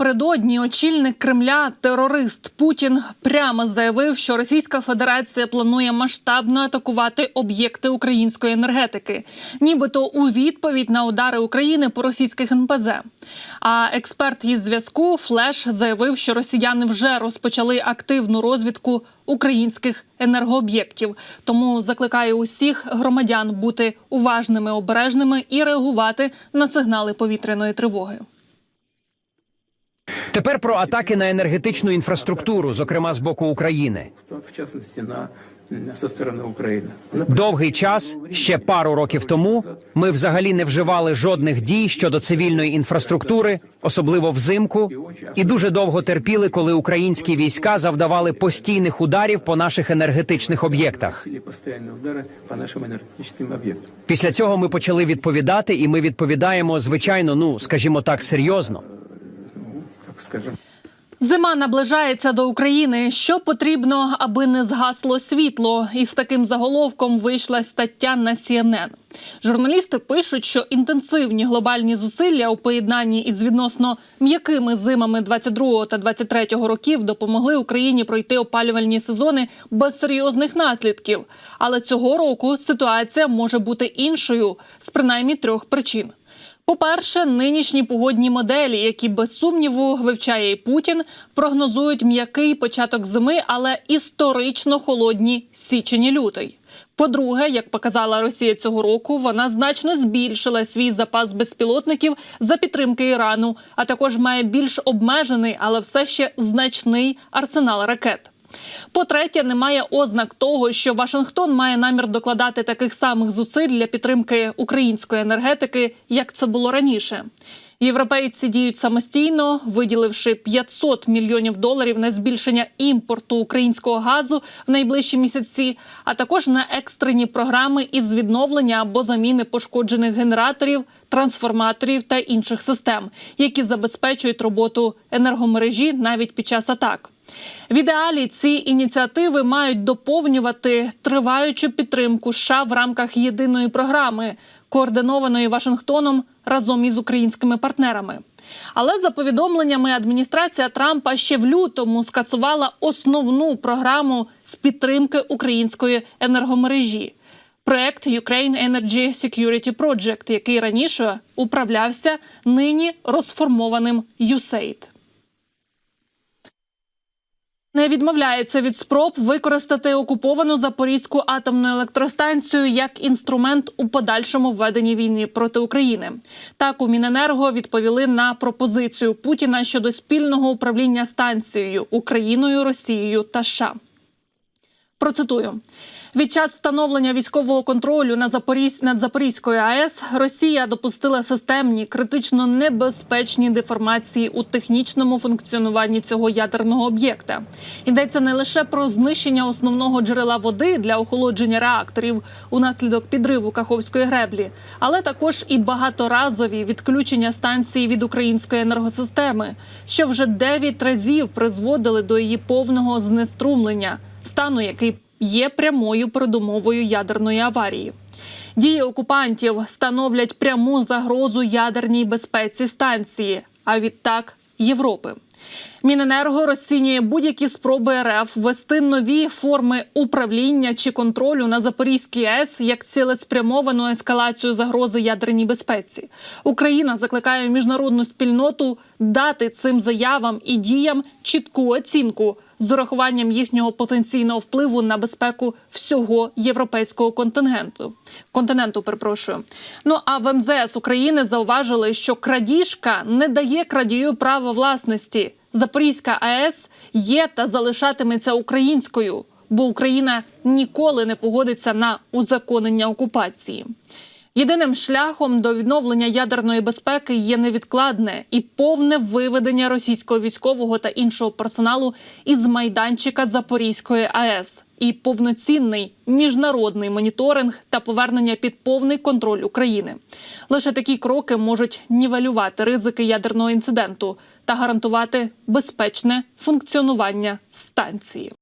Напередодні очільник Кремля, терорист Путін, прямо заявив, що Російська Федерація планує масштабно атакувати об'єкти української енергетики, нібито у відповідь на удари України по російських НПЗ. А експерт із зв'язку Флеш заявив, що росіяни вже розпочали активну розвідку українських енергооб'єктів. Тому закликає усіх громадян бути уважними, обережними і реагувати на сигнали повітряної тривоги. Тепер про атаки на енергетичну інфраструктуру, зокрема з боку України. в частности, на, со стороны Украины. Она Довгий час, ще пару років тому, ми взагалі не вживали жодних дій щодо цивільної інфраструктури, особливо взимку, і дуже довго терпіли, коли українські війська завдавали постійних ударів по наших енергетичних об'єктах. наносили постоянные удары по нашим энергетическим объектам. Після цього ми почали відповідати, і ми відповідаємо звичайно, ну скажімо так, серйозно. Скажем, Зима наближається до України. Що потрібно, аби не згасло світло? Із таким заголовком вийшла стаття на CNN. Журналісти пишуть, що інтенсивні глобальні зусилля у поєднанні із відносно м'якими зимами 22 та 23 років допомогли Україні пройти опалювальні сезони без серйозних наслідків. Але цього року ситуація може бути іншою з принаймні трьох причин. По-перше, нинішні погодні моделі, які без сумніву вивчає і Путін, прогнозують м'який початок зими, але історично холодні січень і лютий. По-друге, як показала Росія цього року, вона значно збільшила свій запас безпілотників за підтримки Ірану, а також має більш обмежений, але все ще значний арсенал ракет. По-третє, немає ознак того, що Вашингтон має намір докладати таких самих зусиль для підтримки української енергетики, як це було раніше. Європейці діють самостійно, виділивши 500 мільйонів доларів на збільшення імпорту українського газу в найближчі місяці, а також на екстрені програми із відновлення або заміни пошкоджених генераторів, трансформаторів та інших систем, які забезпечують роботу енергомережі навіть під час атак. В ідеалі ці ініціативи мають доповнювати триваючу підтримку США в рамках єдиної програми, координованої Вашингтоном разом із українськими партнерами. Але за повідомленнями адміністрація Трампа ще в лютому скасувала основну програму з підтримки української енергомережі. Проект Ukraine Energy Security Project, який раніше управлявся нині розформованим USAID. Не відмовляється від спроб використати окуповану Запорізьку атомну електростанцію як інструмент у подальшому введенні війни проти України. Так у Міненерго відповіли на пропозицію Путіна щодо спільного управління станцією Україною, Росією та США. Процитую. Від час встановлення військового контролю над, Запорізь... над Запорізькою АЕС Росія допустила системні критично небезпечні деформації у технічному функціонуванні цього ядерного об'єкта. Йдеться не лише про знищення основного джерела води для охолодження реакторів унаслідок підриву Каховської греблі, але також і багаторазові відключення станції від української енергосистеми, що вже 9 разів призводили до її повного знеструмлення, стану який є прямою передумовою ядерної аварії. Дії окупантів становлять пряму загрозу ядерній безпеці станції, а відтак Європи. Міненерго розцінює будь-які спроби РФ ввести нові форми управління чи контролю на Запорізькій АЕС як цілеспрямовану ескалацію загрози ядерній безпеці. Україна закликає міжнародну спільноту дати цим заявам і діям чітку оцінку з урахуванням їхнього потенційного впливу на безпеку всього європейського континенту. Континенту, перепрошую. Ну а в МЗС України зауважили, що крадіжка не дає крадію права власності. Запорізька АЕС є та залишатиметься українською, бо Україна ніколи не погодиться на узаконення окупації. Єдиним шляхом до відновлення ядерної безпеки є невідкладне і повне виведення російського військового та іншого персоналу із майданчика Запорізької АЕС і повноцінний міжнародний моніторинг та повернення під повний контроль України. Лише такі кроки можуть нівелювати ризики ядерного інциденту та гарантувати безпечне функціонування станції.